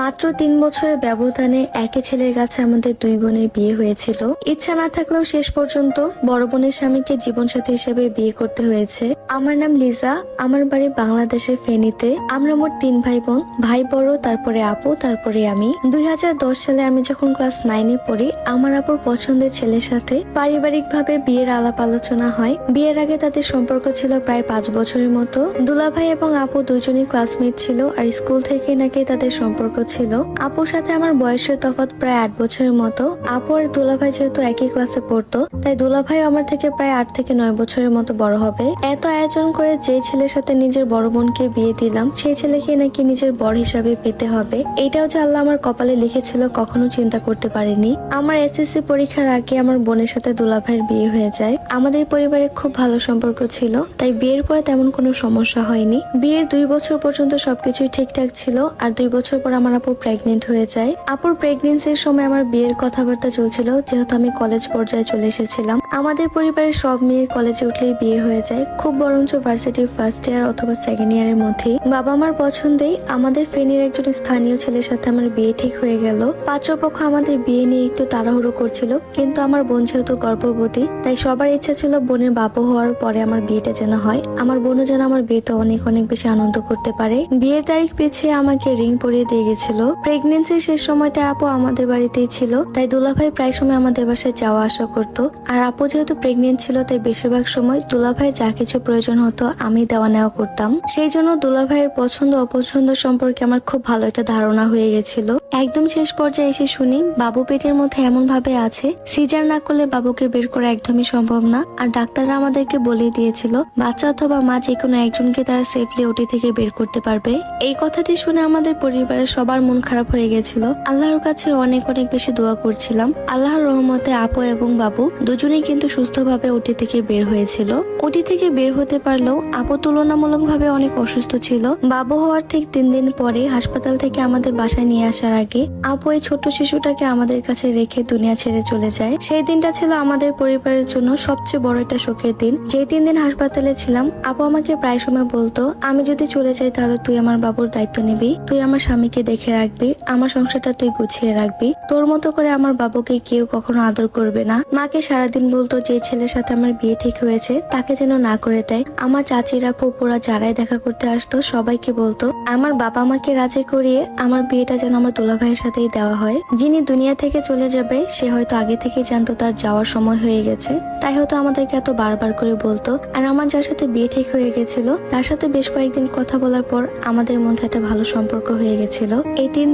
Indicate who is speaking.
Speaker 1: মাত্র তিন বছরের ব্যবধানে একই ছেলের কাছে আমাদের দুই বোনের বিয়ে হয়েছিল। ইচ্ছা না থাকলেও শেষ পর্যন্ত বড় বোনের স্বামীকে জীবনসাথী হিসেবে বিয়ে করতে হয়েছে। আমার নাম লিজা, আমার বাড়ি বাংলাদেশের ফেনীতে। আমরা মোট তিন ভাই বোন ভাই বড়, তারপরে আপু, তারপরে আমি। দুই হাজার দশ সালে আমি যখন ক্লাস নাইনে পড়ি, আমার আপুর পছন্দের ছেলের সাথে পারিবারিকভাবে বিয়ের আলাপ আলোচনা হয়। বিয়ের আগে তাদের সম্পর্ক ছিল প্রায় পাঁচ বছরের মতো। দুলাভাই এবং আপু দুজনই ক্লাসমেট ছিল আর স্কুল থেকে নাকি তাদের সম্পর্ক ছিল। আপুর সাথে আমার বয়সের তফাৎ প্রায় আট বছরের মতো। আপু আর দুলাভাই যেহেতু একই ক্লাসে পড়তো, তাই দুলাভাই আমার থেকে প্রায় আট থেকে নয় বছরের মতো বড় হবে। এত আয়োজন করে যে ছেলের সাথে নিজের বড় বোনকে বিয়ে দিলাম, সেই ছেলেকে নাকি নিজের বর হিসাবে পেতে হবে। এটাও যে আল্লাহ আমার কপালে লিখেছিল, কখনো চিন্তা করতে পারিনি। আমার এসএসসি পরীক্ষার আগে আমার বোনের সাথে দুলাভাইয়ের বিয়ে হয়ে যায়। আমাদের পরিবারে খুব ভালো সম্পর্ক ছিল, তাই বিয়ের পরে তেমন কোনো সমস্যা হয়নি। বিয়ের দুই বছর পর্যন্ত সবকিছুই ঠিকঠাক ছিল, আর দুই বছর পর আমার আপু প্রেগনেন্ট হয়ে যায়। আপুর প্রেগনেন্সির সময় আমার বিয়ের কথাবার্তা চলছিল, যেহেতু আমি কলেজ পর্যায়ে চলে এসেছিলাম। আমাদের পরিবারের সব মেয়ের কলেজে উঠলেই বিয়ে হয়ে যায়। খুব বরঞ্চ ভার্সিটির ফার্স্ট ইয়ার অথবা সেকেন্ড ইয়ারের মধ্যেই। বাবা মার পছন্দেই আমাদের ফেনীর একজন স্থানীয় ছেলের সাথে আমার বিয়ে ঠিক হয়ে গেল। পাত্রপক্ষ আমাদের বিয়ে নিয়ে একটু তাড়াহুড়ো করছিল, কিন্তু আমার বোন যেহেতু গর্ভবতী, তাই সবার ইচ্ছা ছিল বোনের বাবু হওয়ার পরে আমার বিয়েটা যেন হয়। আমার বোনও যেন আমার বিয়েতে অনেক অনেক বেশি আনন্দ করতে পারে। বিয়ের তারিখ পিছিয়ে আমাকে রিং পরিয়ে দিয়ে গেছিল। প্রেগনেন্সির শেষ সময়টা আপু আমাদের বাড়িতেই ছিল, তাই দুলাভাই প্রায় সময় আমাদের বাসায় যাওয়া আসা করতো। আর আপু যেহেতু প্রেগনেন্ট ছিল, তাই বেশিরভাগ সময় দুলাভাইয়ের যা কিছু প্রয়োজন হতো আমি দেওয়া নেওয়া করতাম। সেই জন্য দুলাভাইয়ের পছন্দ অপছন্দ সম্পর্কে আমার খুব ভালো একটা ধারণা হয়ে গেছিল। একদম শেষ পর্যায়ে এসে শুনি, বাবু পেটের মধ্যে এমন ভাবে আছে সিজার না করলে বাবুকে বের করা একদমই সম্ভব না। আর ডাক্তাররা আমাদেরকে বলে দিয়েছিল, বাচ্চা অথবা মা যে কোনো একজনকে তারা সেফলি ওটি থেকে বের করতে পারবে। এই কথাটি শুনে আমাদের পরিবারের সবার মন খারাপ হয়ে গেছিল। আল্লাহর কাছে অনেক অনেক বেশি দোয়া করছিলাম। আল্লাহর রহমতে আপু এবং বাবু দুজনেই কিন্তু সুস্থভাবে ওটি থেকে বের হয়েছিল। ওটি থেকে বের হতে পারলেও আপু তুলনামূলকভাবে অনেক অসুস্থ ছিল। বাবু হওয়ার ঠিক তিন দিন পরে হাসপাতাল থেকে আমাদের বাসায় নিয়ে আসার আগে আপু এই ছোট্ট শিশুটাকে আমাদের কাছে রেখে দুনিয়া ছেড়ে চলে যায়। সেই দিনটা ছিল আমাদের পরিবারের জন্য সবচেয়ে বড় একটা শোকের দিন। যে তিন দিন হাসপাতালে ছিলাম, আপু আমাকে প্রায় সময় বলতো, আমি যদি চলে যাই তাহলে তুই আমার বাবুর দায়িত্ব নিবি। তুই আমার স্বামীকে দেখে রাখবি। আমার সংসারটা তুই গুছিয়ে রাখবি। তোর মতো করে আমার বাবুকে কেউ কখনো আদর করবে না। মাকে সারাদিন বলতো যে ছেলের সাথে আমার বিয়ে ঠিক হয়েছে, তাকে যেন না করে দেয়। আমার চাচিরা ফুপুরা যারাই দেখা করতে আসতো, সবাইকে বলতো, আমার বাবা মাকে রাজি করিয়ে আমার বিয়েটা যেন আমার দুলা ভাইয়ের সাথেই দেওয়া হয়। যিনি দুনিয়া থেকে চলে যাবে, সে হয়তো আগে থেকে জানতো তার যাওয়ার সময় হয়ে গেছে। তাই হয়তো আমাদেরকে এত বারবার করে বলতো, আর আমার যার সাথে বিয়ে ঠিক হয়ে গেছিল, তার সাথে বেশ কয়েকদিন কথা বলার পর আমাদের মধ্যে একটা ভালো সম্পর্ক হয়ে গেছিল। এই তিন